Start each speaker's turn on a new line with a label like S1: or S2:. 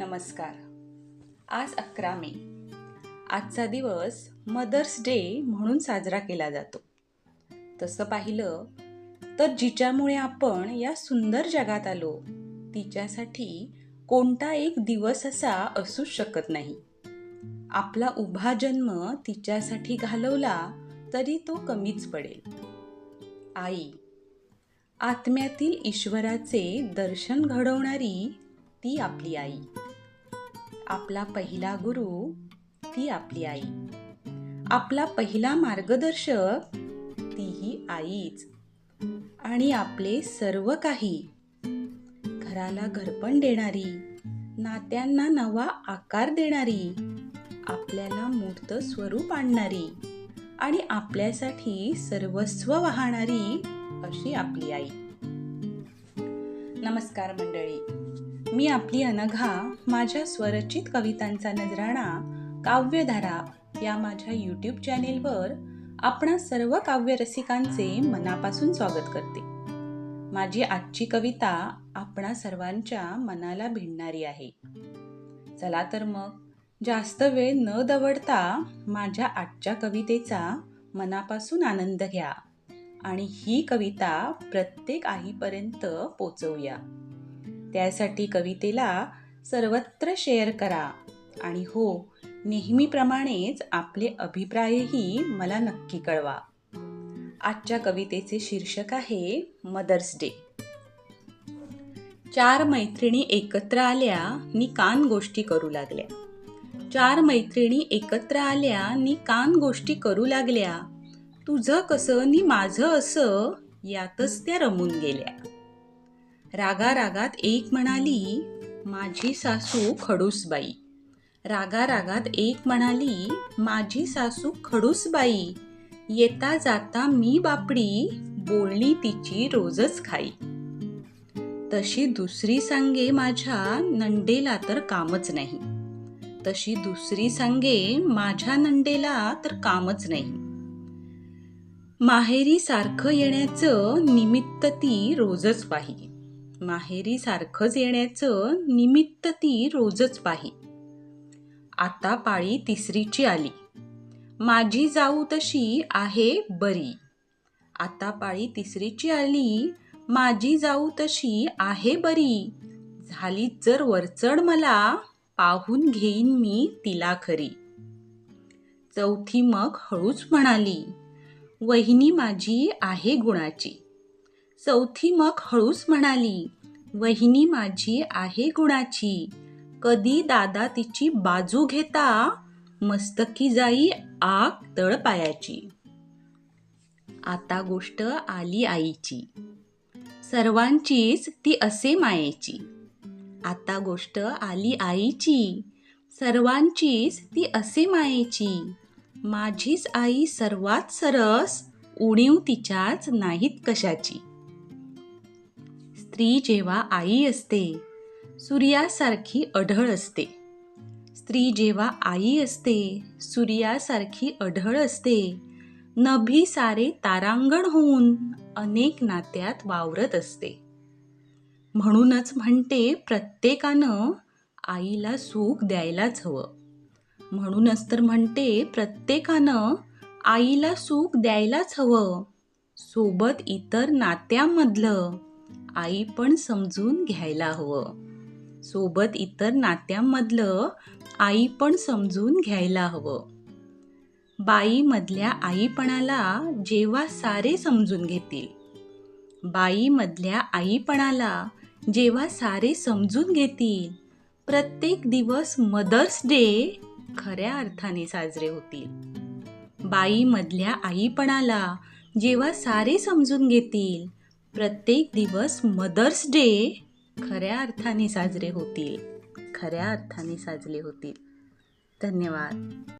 S1: नमस्कार. आज अकरा मे. आजचा दिवस मदर्स डे म्हणून साजरा केला जातो. तसं पाहिलं तर जिच्यामुळे आपण या सुंदर जगात आलो तिच्यासाठी कोणता एक दिवस असा असूच शकत नाही. आपला उभा जन्म तिच्यासाठी घालवला तरी तो कमीच पडेल. आई आत्म्यातील ईश्वराचे दर्शन घडवणारी ती आपली आई. आपला पहिला गुरु ती आपली आई. आपला पहिला मार्गदर्शक तीही आईच. आणि आपले सर्व काही घराला घरपण देणारी नात्यांना नवा आकार देणारी आपल्याला मूर्त स्वरूप आणणारी आणि आपल्यासाठी सर्वस्व वाहणारी अशी आपली आई. नमस्कार मंडळी. मी आपली अनघा माझ्या स्वरचित कवितांचा नजराणा काव्यधारा या माझ्या यूट्यूब चॅनेलवर आपणा सर्व काव्यरसिकांचे मनापासून स्वागत करते. माझी आजची कविता आपणा सर्वांच्या मनाला भिडणारी आहे. चला तर मग जास्त वेळ न दवडता माझ्या आजच्या कवितेचा मनापासून आनंद घ्या आणि ही कविता प्रत्येक आईपर्यंत पोचवूया. त्यासाठी कवितेला सर्वत्र शेअर करा. आणि हो नेहमीप्रमाणेच आपले अभिप्रायही मला नक्की कळवा. आजच्या कवितेचे शीर्षक आहे मदर्स डे चार मैत्रिणी एकत्र आल्या नि कान गोष्टी करू लागल्या. चार मैत्रिणी एकत्र आल्या नि कान गोष्टी करू लागल्या. तुझं कसं नि माझं असं यातच त्या रमून गेल्या. रागा रागात एक म्हणाली माझी सासू खडूसबाई. रागा रागात एक म्हणाली माझी सासू खडूसबाई. येता जाता मी बापडी बोलणी तिची रोजच खाई. तशी दुसरी सांगे माझ्या नंडेला तर कामच नाही. तशी दुसरी सांगे माझ्या नंडेला तर कामच नाही. माहेरी सारखं येण्याचं निमित्त ती रोजच पाहिजे माहेरी सारखंच येण्याचं निमित्त ती रोजच पाही. आता पाळी तिसरीची आली. माझी जाऊ तशी आहे बरी. आता पाळी तिसरीची आली माझी जाऊ तशी आहे बरी. झाली जर वरचढ मला पाहून घेईन मी तिला खरी. चौथी मग हळूच म्हणाली वहिनी माझी आहे गुणाची. चौथी मग हळूच म्हणाली वहिनी माझी आहे गुणाची. कधी दादा तिची बाजू घेता? मस्तकी जाई आग तळपायाची आता गोष्ट आली आईची. सर्वांचीच ती असे मायेची. आता गोष्ट आली आईची. सर्वांचीच ती असे मायेची. माझीच आई सर्वात सरस उणीव तिच्याच नाहीत कशाची. स्त्री जेव्हा आई असते सूर्यासारखी अढळ असते. स्त्री जेव्हा आई असते सूर्यासारखी अढळ असते. नभी सारे तारांगण होऊन अनेक नात्यात वावरत असते. म्हणूनच म्हणते प्रत्येकानं आईला सुख द्यायलाच हवं. म्हणूनच तर म्हणते प्रत्येकानं आईला सुख द्यायलाच हवं. सोबत इतर नात्यांमधलं आई पण समजून घ्यायला हवं. सोबत इतर नात्यांमधलं आई पण समजून घ्यायला हवं. बाईमधल्या आईपणाला जेव्हा सारे समजून घेतील. बाईमधल्या आईपणाला जेव्हा सारे समजून घेतील प्रत्येक दिवस मदर्स डे खऱ्या अर्थाने साजरे होतील. बाईमधल्या आईपणाला जेव्हा सारे समजून घेतील प्रत्येक दिवस मदर्स डे खऱ्या अर्थाने साजरे होतील. खऱ्या अर्थाने साजरे होतील. धन्यवाद.